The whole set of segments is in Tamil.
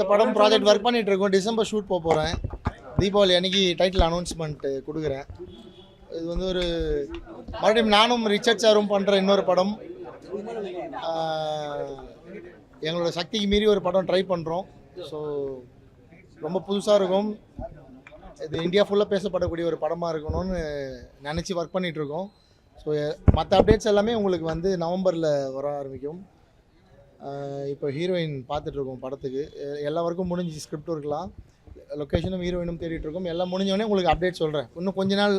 அடுத்த படம் ப்ராஜெக்ட் ஒர்க் பண்ணிட்டு இருக்கோம் டிசம்பர் ஷூட் போக போகிறேன் தீபாவளி அன்னைக்கு டைட்டில் அனௌன்ஸ்மெண்ட் கொடுக்குறேன். இது வந்து ஒரு மறுபடியும் நானும் ரிச்சர்ட் சாரும் பண்ணுற இன்னொரு படம். எங்களோட சக்திக்கு மீறி ஒரு படம் ட்ரை பண்ணுறோம் ஸோ ரொம்ப புதுசாக இருக்கும். இது இந்தியா ஃபுல்லாக பேசப்படக்கூடிய ஒரு படமாக இருக்கணும்னு நினச்சி ஒர்க் பண்ணிகிட்ருக்கோம் ஸோ மற்ற அப்டேட்ஸ் எல்லாமே உங்களுக்கு வந்து நவம்பரில் வர ஆரம்பிக்கும். இப்போ ஹீரோயின் பார்த்துட்ருக்கோம் படத்துக்கு. எல்லா ஒர்க்கும் முடிஞ்சு ஸ்கிரிப்ட் இருக்கலாம் லொக்கேஷனும் ஹீரோயினும் தேடிட்டு இருக்கோம் எல்லாம் முடிஞ்சோடனே உங்களுக்கு அப்டேட் சொல்கிறேன் இன்னும் கொஞ்ச நாள்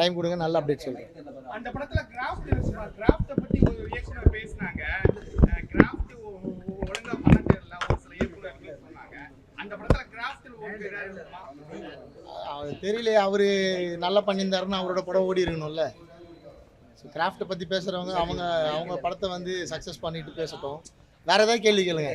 டைம் கொடுங்க நல்ல அப்டேட் சொல்கிறேன் அந்த படத்துல கிராஃப்ட் இருந்துச்சுமா கிராஃப்ட பத்தி ஒரு ரியாக்ஷனர் பேசினாங்க. கிராஃப்ட் ஒழுங்கா பண்ண தெரியல ஒரு சில இயக்குனர்கள் சொன்னாங்க. அந்த படத்துல கிராஃப்ட் தெரியலையே. அவர் நல்லா பண்ணியிருந்தாருன்னு அவரோட படம் ஓடி இருக்கணும்ல. ஸோ கிராஃப்ட்டை பற்றி பேசுகிறவங்க அவங்க அவங்க படத்தை வந்து சக்ஸஸ் பண்ணிட்டு பேசட்டும். வேறு ஏதாவது கேள்வி கேளுங்க.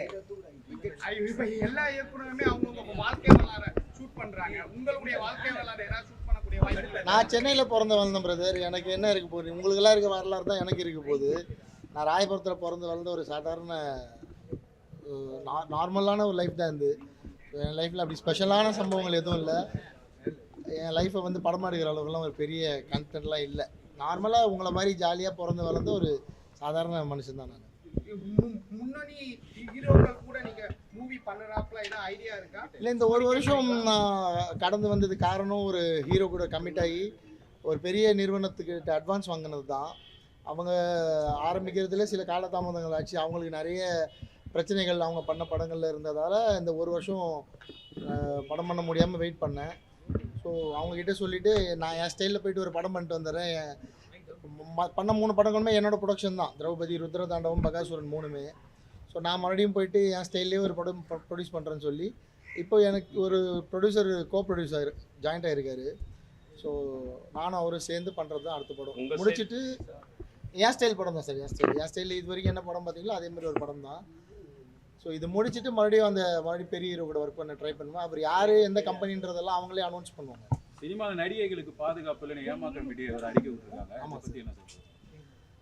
இப்ப எல்லா இயக்குனருமே அவங்கவுங்க வாழ்க்கை வரலாறு ஷூட் பண்றாங்க. உங்களுடைய வாழ்க்கை வரலாறு ஏதாவது ஷூட் பண்ணக்கூடிய வாய்ப்பு இல்லை நான் சென்னையில் பிறந்து வளர்ந்தேன் பிரதர் எனக்கு என்ன இருக்க போகுது? உங்களுக்கெல்லாம் இருக்க வரலாறு தான் எனக்கு இருக்க போகுது. நான் ராயபுரத்தில் பிறந்து வளர்ந்த ஒரு சாதாரண நார்மலான ஒரு லைஃப் தான் இருந்து என் லைஃப்பில் அப்படி ஸ்பெஷலான சம்பவங்கள் எதுவும் இல்லை. என் லைஃப்பை வந்து படமா எடுக்கிற அளவுக்குலாம் ஒரு பெரிய கண்டென்ட்லாம் இல்லை. நார்மலாக உங்களை மாதிரி ஜாலியாக பிறந்து வளர்ந்த ஒரு சாதாரண மனுஷன் தான் நான். மு- முன்னணி ஹீரோக்கள் கூட நீங்க மூவி பண்ணுறாப்புல ஏதாவது ஐடியா இருக்கா இல்லை இந்த ஒரு வருஷம் நான் கடந்து வந்தது காரணம் ஒரு ஹீரோ கூட கமிட் ஆகி ஒரு பெரிய நிறுவனத்துக்கு அட்வான்ஸ் வாங்கினது தான். அவங்க ஆரம்பிக்கிறதுல சில காலதாமதங்கள் ஆச்சு. அவங்களுக்கு நிறைய பிரச்சனைகள் அவங்க பண்ண படங்களில் இருந்ததால் இந்த ஒரு வருஷம் படம் பண்ண முடியாமல் வெயிட் பண்ணேன். ஸோ அவங்கக்கிட்ட சொல்லிவிட்டு நான் என் ஸ்டைலில் போயிட்டு ஒரு படம் பண்ணிட்டு வந்துடுறேன். பண்ண மூணு படங்களுமே என்னோட ப்ரொடக்ஷன் தான். திரௌபதி ருத்ரதாண்டவம் பகாசுரன் மூணுமே. ஸோ நான் மறுபடியும் போயிட்டு என் ஸ்டைல்லே ஒரு படம் ப்ரொடியூஸ் பண்ணுறேன்னு சொல்லி இப்போ எனக்கு ஒரு ப்ரொடியூசர் கோ ப்ரொடியூசர் ஜாயிண்ட் ஆகிருக்காரு ஸோ நானும் அவரும் சேர்ந்து பண்ணுறது தான் அடுத்த படம். முடிச்சிட்டு என் ஸ்டைல் படம் தான் சார் என் ஸ்டைல் என் ஸ்டைல் இது வரைக்கும் என்ன படம் பார்த்தீங்களோ அதே மாதிரி ஒரு படம் தான். ஸோ இது முடிச்சிட்டு மறுபடியும் அந்த மறுபடியும் பெரிய ஹீரோ கூட ஒர்க் பண்ண ட்ரை பண்ணுவேன். அவர் யார் எந்த கம்பெனின்றதெல்லாம் அவங்களே அனௌன்ஸ் பண்ணுவாங்க. சினிமாவில் நடிகைகளுக்கு பாதுகாப்பு இல்லைன்னு ஏமாற்றம் மீடியா ஒரு அறிக்கை விட்டுருக்காங்க ஆமா அதை பத்தி என்ன சொல்றீங்க?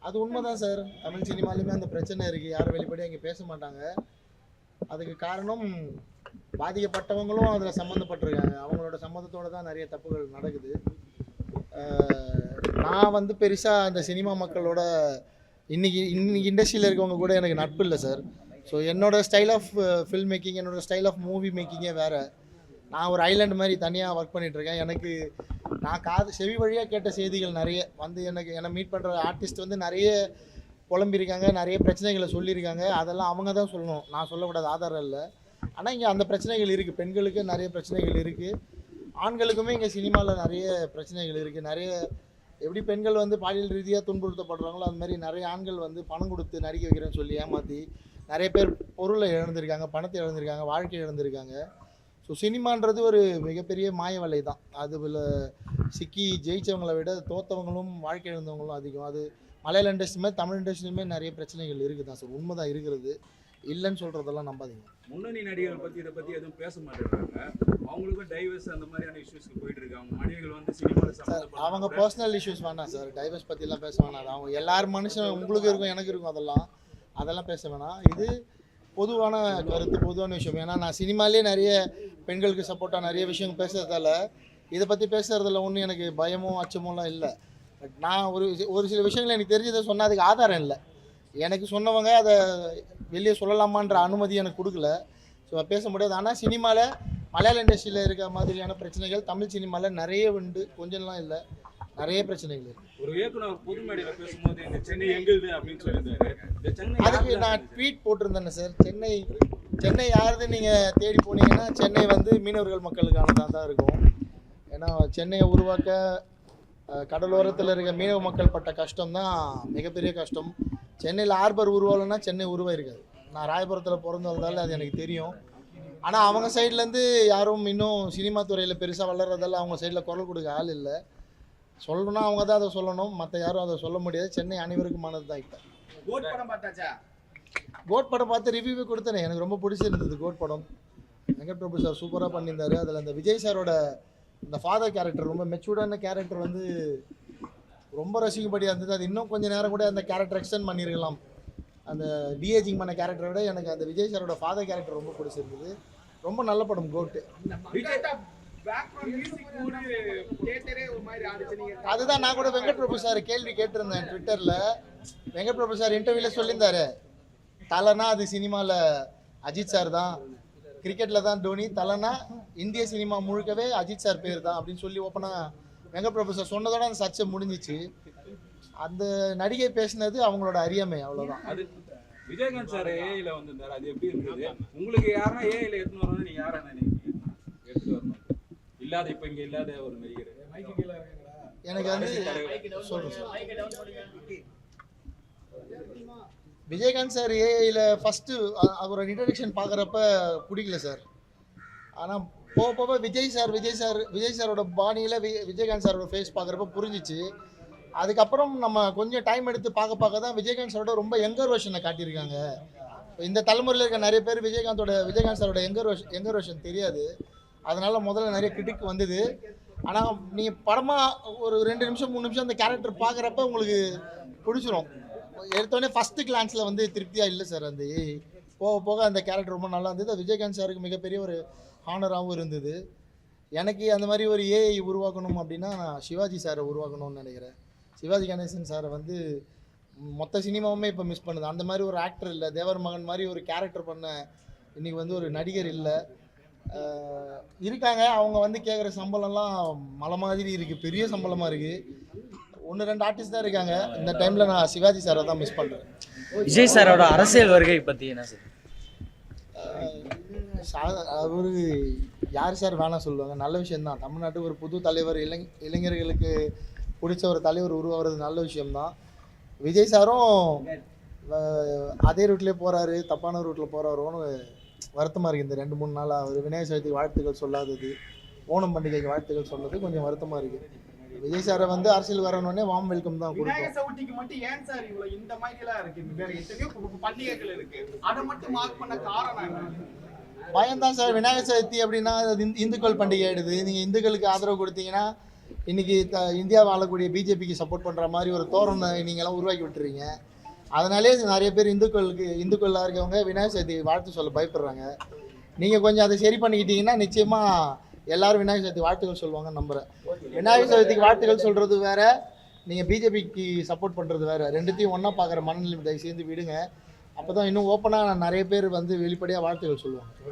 அது உண்மைதான் சார் தமிழ் சினிமாலையுமே அந்த பிரச்சனை இருக்குது யாரும் வெளிப்படையாக இங்கே பேச மாட்டாங்க. அதுக்கு காரணம் பாதிக்கப்பட்டவங்களும் அதில் சம்மந்தப்பட்டிருக்காங்க. அவங்களோட சம்மந்தத்தோடு தான் நிறைய தப்புகள் நடக்குது. நான் வந்து பெருசாக அந்த சினிமா மக்களோட இன்னைக்கு இன்னைக்கு இண்டஸ்ட்ரியில் இருக்கவங்க கூட எனக்கு நட்பு இல்லை சார் ஸோ என்னோட ஸ்டைல் ஆஃப் ஃபில்ம் மேக்கிங் என்னோட ஸ்டைல் ஆஃப் மூவி மேக்கிங்கே வேறு. நான் ஒரு ஐலாண்ட் மாதிரி தனியாக ஒர்க் பண்ணிகிட்ருக்கேன் எனக்கு நான் காது செவி வழியாக கேட்ட செய்திகள் நிறைய வந்து எனக்கு என்னை மீட் பண்ணுற ஆர்டிஸ்ட் வந்து நிறைய புலம்பியிருக்காங்க நிறைய பிரச்சனைகளை சொல்லியிருக்காங்க. அதெல்லாம் அவங்க தான் சொல்லணும். நான் சொல்லக்கூடாது ஆதாரம் இல்லை. ஆனால் இங்கே அந்த பிரச்சனைகள் இருக்குது பெண்களுக்கு நிறைய பிரச்சனைகள் இருக்குது ஆண்களுக்குமே இங்கே சினிமாவில் நிறைய பிரச்சனைகள் இருக்குது நிறைய எப்படி பெண்கள் வந்து பாலியல் ரீதியாக துன்புறுத்தப்படுறாங்களோ அது மாதிரி நிறைய ஆண்கள் வந்து பணம் கொடுத்து நடிக்க வைக்கிறேன்னு சொல்லி ஏமாற்றி நிறைய பேர் பொருளை இழந்திருக்காங்க பணத்தை இழந்திருக்காங்க வாழ்க்கை இழந்திருக்காங்க. ஸோ சினிமான்றது ஒரு மிகப்பெரிய மாய வலை தான் அதுல சிக்கி ஜெயிச்சவங்களை விட தோத்தவங்களும் வாழ்க்கை இழந்தவங்களும் அதிகம். அது மலையாள இண்டஸ்ட்ரி மாதிரி தமிழ் இண்டஸ்ட்ரியுமே நிறைய பிரச்சனைகள் இருக்குது தான் சார் உண்மை தான் இருக்கிறது. இல்லைன்னு சொல்கிறதெல்லாம் நம்பாதீங்க. முன்னணி நடிகர்கள் பத்தி இதை பத்தி எதுவும் பேச மாட்டேங்கிறாங்க. அவங்களுக்கும் டைவர்ஸ் அந்த மாதிரியான இஷ்யூஸ்க்கு போயிட்டு இருக்காங்க மனிதர்கள் வந்து சினிமாவில் சார் அவங்க பர்சனல் இஷ்யூஸ் வேணாம் சார் டைவர்ஸ் பற்றிலாம் பேச வேணாம். அவங்க எல்லார் மனுஷன் உங்களுக்கு இருக்கும் எனக்கு இருக்கும் அதெல்லாம். அதெல்லாம் பேச வேணாம். இது பொதுவான கருத்து பொதுவான விஷயம். ஏன்னா நான் சினிமாலே நிறைய பெண்களுக்கு சப்போர்ட்டாக நிறைய விஷயம் பேசுறதால இதை பற்றி பேசுறதுல ஒன்றும் எனக்கு பயமும் அச்சமும்லாம் இல்லை. பட் நான் ஒரு ஒரு சில விஷயங்கள் எனக்கு தெரிஞ்சதை சொன்னால் அதுக்கு ஆதாரம் இல்லை. எனக்கு சொன்னவங்க அதை வெளியே சொல்லலாமான்ற அனுமதி எனக்கு கொடுக்கல. ஸோ பேச முடியாது. ஆனால் சினிமாவில் மலையாள இண்டஸ்ட்ரியில் இருக்க மாதிரியான பிரச்சனைகள் தமிழ் சினிமாவில் நிறைய உண்டு. கொஞ்சம்லாம் இல்லை. நிறைய பிரச்சனைகள் இருக்கு. ஒரு இயக்குனர் பொது மேடையில பேசும்போது இந்த சென்னை எங்களுது அப்படின்னு சொல்லியிருந்தாரு. இந்த சென்னை அதுக்கு? நான் ட்வீட் போட்டிருந்தேனே சார். சென்னை சென்னை யாருது நீங்கள் தேடி போனீங்கன்னா சென்னை வந்து மீனவர்கள் மக்களுக்கானதாக தான் இருக்கும். ஏன்னா சென்னையை உருவாக்க கடலோரத்தில் இருக்க மீனவ மக்கள் பட்ட கஷ்டம் தான் மிகப்பெரிய கஷ்டம். சென்னையில் ஆர்பர் உருவாகலைன்னா சென்னை உருவாயிருக்காது. நான் ராயபுரத்தில் பிறந்து வந்ததால அது எனக்கு தெரியும். ஆனால் அவங்க சைட்லேருந்து யாரும் இன்னும் சினிமா துறையில் பெருசாக வளர்றதால அவங்க சைடில் குரல் கொடுக்க ஆள் இல்லை. சொல்லணும்னா அவங்க தான் அதை சொல்லணும். மற்ற யாரும் அதை சொல்ல முடியாது. சென்னை அனைவருக்குமானது தான் இப்போ. கோட் படம் பார்த்தாச்சா? கோட் படம் பார்த்து ரிவ்யூ கொடுத்தேனே. எனக்கு ரொம்ப பிடிச்சிருந்தது கோட் படம். வெங்கட் பிரபு சார் சூப்பராக பண்ணியிருந்தாரு. அதில் அந்த விஜய் சாரோட இந்த ஃபாதர் கேரக்டர் ரொம்ப மெச்சூர்டான கேரக்டர் வந்து ரொம்ப ரசிக்கும்படியாக இருந்தது. அது இன்னும் கொஞ்சம் நேரம் கூட அந்த கேரக்டர் எக்ஸ்டெண்ட் பண்ணியிருக்கலாம். அந்த டிஏஜிங் பண்ண கேரக்டரை விட எனக்கு அந்த விஜய் சாரோட ஃபாதர் கேரக்டர் ரொம்ப பிடிச்சிருந்தது. ரொம்ப நல்ல படம் கோட்டு அதுதான் நான் கூட வெங்கட் பிரபு சார் கேள்வி கேட்டிருந்தேன் ட்விட்டரில். வெங்கட் பிரபு சார் இன்டர்வியூவில் சொல்லியிருந்தாரு. தலைனா அது சினிமாவில் அஜித் சார் தான். கிரிக்கெட்டில் தான் தோனி. தலைனா இந்திய சினிமா முழுக்கவே அஜித் சார் பேர் தான் அப்படின்னு சொல்லி ஓப்பனாக வெங்கட் பிரபு சார் சொன்னதோட அந்த சர்ச்சை முடிஞ்சிச்சு. அந்த நடிகை பேசினது அவங்களோட அறியாமை அவ்வளோதான் அது விஜயகாந்த் சார் ஏஐல வந்திருந்தாரு. அது எப்படி இருந்தது? உங்களுக்கு யாருன்னா ஏஐல எடுத்துன்னு வரணும் நீங்க யாரா நினைக்கிறீங்க எடுத்துட்டு வரணும். இல்லாத இப்ப இங்க இல்லாத ஒரு நடிகர். எனக்கு வந்து சொல்கிறேன் சார் விஜயகாந்த் சார் ஏஐயில் ஃபஸ்ட்டு அவரோட இன்ட்ரடக்ஷன் பார்க்குறப்ப பிடிக்கல சார். ஆனால் போக போக விஜய் சார் விஜய் சார் விஜய் சாரோட பாணியில் வி விஜயகாந்த் சாரோட ஃபேஸ் பார்க்குறப்ப புரிஞ்சிச்சு. அதுக்கப்புறம் நம்ம கொஞ்சம் டைம் எடுத்து பார்க்க பார்க்க தான் விஜயகாந்த் சாரோட ரொம்ப யங்கர் வெர்ஷனை காட்டியிருக்காங்க. இப்ப இந்த தலைமுறையில் இருக்க நிறைய பேர் விஜயகாந்தோட விஜயகாந்த் சாரோட யங்கர் வெர்ஷன் யங்கர் வெர்ஷன் தெரியாது. அதனால் முதல்ல நிறைய கிரிட்டிக் வந்தது. ஆனால் நீங்கள் படமாக ஒரு ரெண்டு நிமிஷம் மூணு நிமிஷம் அந்த கேரக்டர் பார்க்குறப்ப உங்களுக்கு பிடிச்சிரும். எடுத்தோடனே ஃபஸ்ட்டு கிளான்ஸில் வந்து திருப்தியாக இல்லை சார் அந்த போக போக அந்த கேரக்டர் ரொம்ப நல்லா இருந்தது. விஜயகாந்த் சாருக்கு மிகப்பெரிய ஒரு ஹானராகவும் இருந்தது. எனக்கு அந்த மாதிரி ஒரு ஏஐ உருவாக்கணும் அப்படின்னா நான் சிவாஜி சாரை உருவாக்கணும்னு நினைக்கிறேன். சிவாஜி கணேசன் சாரை வந்து மொத்த சினிமாவுமே இப்போ மிஸ் பண்ணுது. அந்த மாதிரி ஒரு ஆக்டர் இல்லை. தேவர் மகன் மாதிரி ஒரு கேரக்டர் பண்ண இன்றைக்கி வந்து ஒரு நடிகர் இல்லை. இருக்காங்க. அவங்க வந்து கேட்குற சம்பளம்லாம் மலை மாதிரி இருக்குது பெரிய சம்பளமாக இருக்குது ஒன்று ரெண்டு ஆர்டிஸ்ட் தான் இருக்காங்க. இந்த டைமில் நான் சிவாஜி சாரை தான் மிஸ் பண்ணுறேன் விஜய் சாரோட அரசியல் வருகை பத்தி என்ன சார் அவரு யார் சார் வேணாம் சொல்லுவாங்க. நல்ல விஷயம்தான் தமிழ்நாட்டுக்கு ஒரு புது தலைவர் இளைஞ இளைஞர்களுக்கு பிடிச்ச ஒரு தலைவர் உருவாகிறது நல்ல விஷயம்தான் விஜய் சாரும் அதே ரூட்லேயே போகிறாரு தப்பான ரூட்டில் போகிறாரோன்னு வருத்தமாக இருக்குது இந்த ரெண்டு மூணு நாளாக அவர் விநாயகர் சதுர்த்திக்கு வாழ்த்துக்கள் சொல்லாதது ஓணம் பண்டிகைக்கு வாழ்த்துக்கள் சொன்னது கொஞ்சம் வருத்தமாக இருக்குது விஜய் சாரை வந்து அரசியல் வரணுன்னே வாம் வெல்கம் தான் விநாயகர் சதுர்த்திக்கு மட்டும் ஏன் சார் இவ்வளவு இந்த மாதிரி எல்லாம் இருக்கு வேற எத்தனையோ பண்டிகைகள் இருக்கு. அதை மட்டும் மார்க் பண்ண காரணம் பயம்தான் சார். விநாயகர் சதுர்த்தி அப்படின்னா அது இந்து- இந்துக்கள் பண்டிகை ஆயிடுது. நீங்கள் இந்துக்களுக்கு ஆதரவு கொடுத்தீங்கன்னா இன்னைக்கு த இந்தியா வாழக்கூடிய பிஜேபிக்கு சப்போர்ட் பண்ணுற மாதிரி ஒரு தோரணை நீங்களாம் உருவாக்கி விட்டுறீங்க. அதனாலே நிறைய பேர் இந்துக்களுக்கு இந்துக்களாக இருக்கவங்க விநாயகர் சதுர்த்தி வாழ்த்து சொல்ல பயப்படுறாங்க. நீங்கள் கொஞ்சம் அதை சரி பண்ணிக்கிட்டீங்கன்னா நிச்சயமாக எல்லாரும் விநாயகர் சதுர்த்தி வாழ்த்துக்கள் சொல்லுவாங்கன்னு நம்புகிறேன் விநாயகர் சதுர்த்திக்கு வாழ்த்துக்கள் சொல்கிறது வேற நீங்கள் பிஜேபிக்கு சப்போர்ட் பண்ணுறது வேறு. ரெண்டுத்தையும் ஒன்றா பார்க்குற மனநிலை தயவு சேர்ந்து விடுங்க. அப்போ தான் இன்னும் ஓப்பனாக நிறைய பேர் வந்து வெளிப்படையாக வாழ்த்துக்கள் சொல்லுவாங்க.